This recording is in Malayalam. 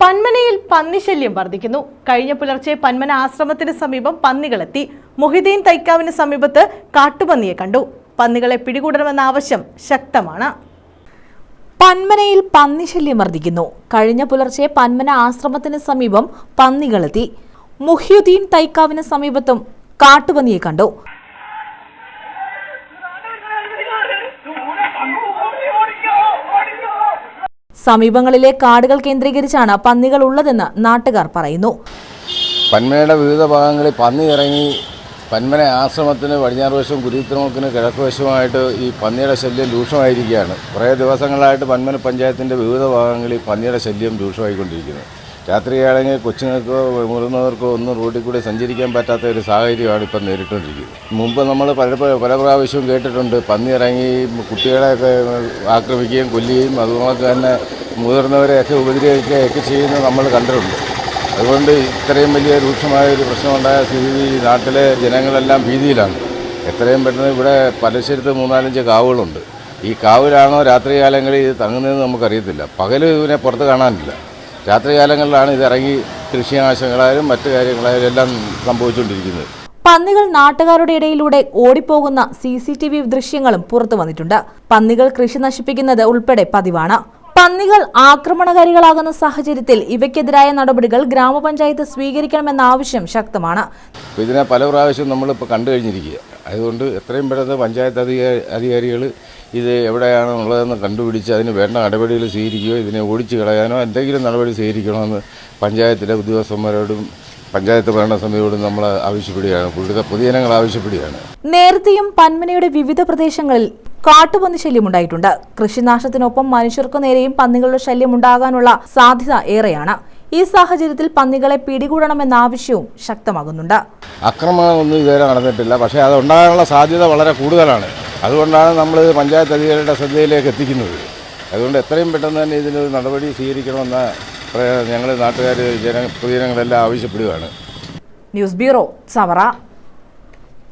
പന്മനയിൽ പന്നിശല്യം വർദ്ധിക്കുന്നു. കഴിഞ്ഞ പുലർച്ചെ പന്മന ആശ്രമത്തിന് സമീപം പന്നികളെത്തി. മൊഹിദ്ദീൻ തൈക്കാവിന് സമീപത്ത് കാട്ടുപന്നിയെ കണ്ടു. പന്നികളെ പിടികൂടണമെന്ന ആവശ്യം ശക്തമാണ്. പന്മനയിൽ പന്നിശല്യം വർദ്ധിക്കുന്നു. കഴിഞ്ഞ പുലർച്ചെ പന്മന ആശ്രമത്തിന് സമീപം പന്നികളെത്തി. മുഹ്യുദ്ദീൻ തൈക്കാവിന് സമീപത്തും കാട്ടുപന്നിയെ കണ്ടു. സമീപങ്ങളിലെ കാടുകൾ കേന്ദ്രീകരിച്ചാണ് പന്നികൾ ഉള്ളതെന്ന് നാട്ടുകാർ പറയുന്നു. പന്മയുടെ വിവിധ ഭാഗങ്ങളിൽ പന്നി ഇറങ്ങി പന്മന ആശ്രമത്തിന് പടിഞ്ഞാറ് വശവും കുരുത്തമുക്കിന് കിഴക്ക് വശവുമായിട്ട് ഈ പന്നിയുടെ ശല്യം രൂക്ഷമായിരിക്കുകയാണ്. കുറേ ദിവസങ്ങളായിട്ട് പന്മന പഞ്ചായത്തിന്റെ വിവിധ ഭാഗങ്ങളിൽ പന്നിയുടെ ശല്യം രൂക്ഷമായിക്കൊണ്ടിരിക്കുന്നു. രാത്രിയാണെങ്കിൽ കൊച്ചുങ്ങൾക്കോ മുതിർന്നവർക്കോ ഒന്നും റോഡിൽ കൂടി സഞ്ചരിക്കാൻ പറ്റാത്ത ഒരു സാഹചര്യമാണ് ഇപ്പം നേരിട്ടുകൊണ്ടിരിക്കുന്നത്. മുമ്പ് നമ്മൾ പല പല പ്രാവശ്യവും കേട്ടിട്ടുണ്ട് പന്നി ഇറങ്ങി കുട്ടികളെയൊക്കെ ആക്രമിക്കുകയും കൊല്ലുകയും അതുപോലെ തന്നെ മുതിർന്നവരെയൊക്കെ ഉപദ്രവിക്കുകയൊക്കെ ചെയ്യുന്നത് നമ്മൾ കണ്ടിട്ടുണ്ട്. അതുകൊണ്ട് ഇത്രയും വലിയ രൂക്ഷമായ ഒരു പ്രശ്നമുണ്ടായ സ്ഥിതി നാട്ടിലെ ജനങ്ങളെല്ലാം ഭീതിയിലാണ്. എത്രയും പെട്ടെന്ന് ഇവിടെ പലശരത്ത് മൂന്നാലഞ്ച് കാവുകളുണ്ട്. ഈ കാവിലാണോ രാത്രികാലങ്ങളിൽ ഇത് തങ്ങുന്നതെന്ന് നമുക്കറിയത്തില്ല. പകൽ ഇതിനെ പുറത്ത് കാണാനില്ല. രാത്രികാലങ്ങളിലാണ് ഇത് ഇറങ്ങി കൃഷിനാശങ്ങളായാലും മറ്റു കാര്യങ്ങളായാലും എല്ലാം സംഭവിച്ചുകൊണ്ടിരിക്കുന്നത്. പന്നികൾ നാട്ടുകാരുടെ ഇടയിലൂടെ ഓടിപ്പോകുന്ന സി സി ടി വി ദൃശ്യങ്ങളും പുറത്തു വന്നിട്ടുണ്ട്. പന്നികൾ കൃഷി നശിപ്പിക്കുന്നത് ഉൾപ്പെടെ പതിവാണ്. പന്നികൾ ആക്രമണകാരികളാകുന്ന സാഹചര്യത്തിൽ ഇവയ്ക്കെതിരായ നടപടികൾ ഗ്രാമപഞ്ചായത്ത് സ്വീകരിക്കണമെന്ന ആവശ്യം ശക്തമാണ്. ഇതിനെ പല പ്രാവശ്യം നമ്മളിപ്പോൾ കണ്ടു കഴിഞ്ഞിരിക്കുക. അതുകൊണ്ട് എത്രയും പെട്ടെന്ന് പഞ്ചായത്ത് അധികാരി അധികാരികൾ ഇത് എവിടെയാണ് ഉള്ളതെന്ന് കണ്ടുപിടിച്ച് അതിന് വേണ്ട നടപടികൾ സ്വീകരിക്കുകയോ ഇതിനെ ഓടിച്ചു കളയാനോ എന്തെങ്കിലും നടപടി സ്വീകരിക്കണമെന്ന് പഞ്ചായത്തിലെ ഉദ്യോഗസ്ഥന്മാരോടും പഞ്ചായത്ത് ഭരണസമിതിയോടും നമ്മൾ ആവശ്യപ്പെടുകയാണ്. പുതിയ പൊതുജനങ്ങൾ ആവശ്യപ്പെടുകയാണ്. നേരത്തെയും പന്മനയുടെ വിവിധ പ്രദേശങ്ങളിൽ കാട്ടുപന്നി ശല്യം ഉണ്ടായിട്ടുണ്ട് കൃഷിനാശത്തിനൊപ്പം മനുഷ്യർക്കു നേരെയും പന്നികളുടെ ശല്യം ഉണ്ടാകാനുള്ള സാധ്യത ഏറെയാണ്. ഈ സാഹചര്യത്തിൽ പന്നികളെ പിടികൂടണമെന്ന ആവശ്യവും ശക്തമാകുന്നുണ്ട്. അക്രമമൊന്നും ഇതുവരെ നടന്നിട്ടില്ല. പക്ഷേ അത് ഉണ്ടാകാനുള്ള സാധ്യത വളരെ കൂടുതലാണ്. അതുകൊണ്ടാണ് നമ്മൾ പഞ്ചായത്ത് അധികാരികളുടെ ശ്രദ്ധയിലേക്ക് എത്തിക്കുന്നത്. അതുകൊണ്ട് എത്രയും പെട്ടെന്ന് തന്നെ ഇതിനൊരു നടപടി സ്വീകരിക്കണമെന്ന് ഞങ്ങൾ നാട്ടുകാർ ജന പൊതുജനങ്ങളെല്ലാം ആവശ്യപ്പെടുകയാണ്. News bureau സവറ